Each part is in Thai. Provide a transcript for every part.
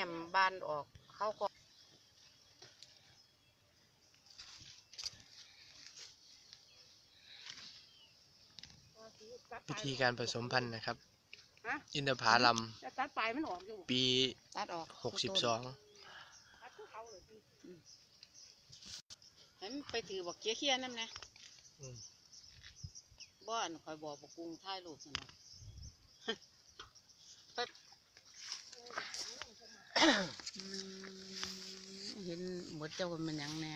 ยมบานออกเขาก็วิธีการผสมพันธุ์นะครับ ฮะอินทผลัมจะตัดปลายมันออกอยู่ปี ตัดออกหกสิบสองให้มันไปถือบอกเกี้ยเคียนั่นนะบ้านคอยบอกบอกกรุงท้ายลูกสนะ อืมเห็นหมดเจ้ามันหยังแน่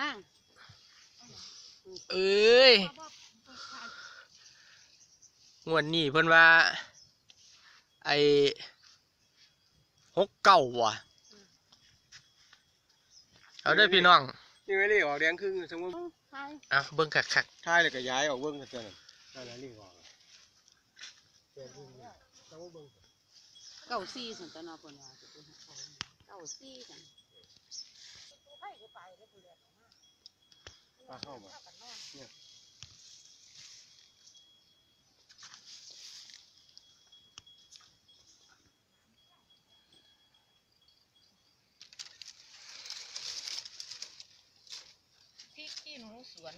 อ้างเอ้ยงวดนี้เพิ่นว่า ไอหกเก้าว่ะ เอาเด้อพี่น้องนี่ไม่เรียกออกแดงครึ่งสมมติใช่อะเบิ่งคักท้ายเลยก็ย้ายออกเบิ้งกันเท่านั้นนั่นแหละเรียกออกแดงครึ่งสมมติเบิ้ง เก้าซี่สันตนาปนว่าจะเป็นเก้าซี่กันปลาเข้ามาเนี่ขี้หนูสวน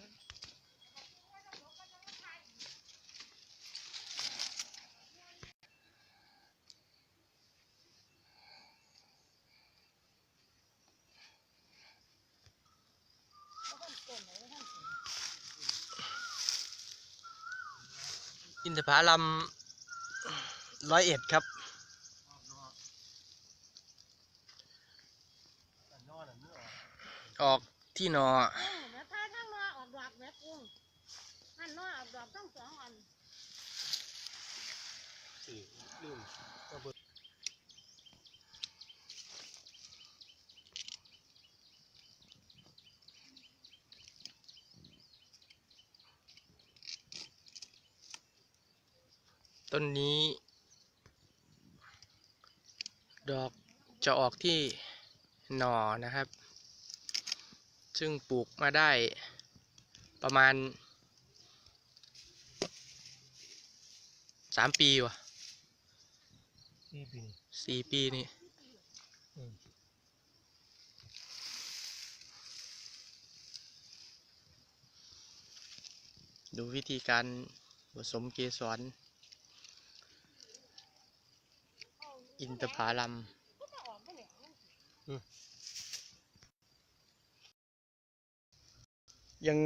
อินทผลัมร้อยเอ็ดครับออกที่นออกอกที่นอแม่ท้ายทั้งนอออกดอกแม่กุ้งหันนอออกดอกทั้งสองอัน สี่ลืมก็เบิ้ง ต้นนี้ ดอกจะออกที่หน่อนะครับ ซึ่งปลูกมาได้ประมาณสามปีวะสี่ปีสี่ปีนี่อืมดูวิธีการผสมเกสร อินทผลัมยัง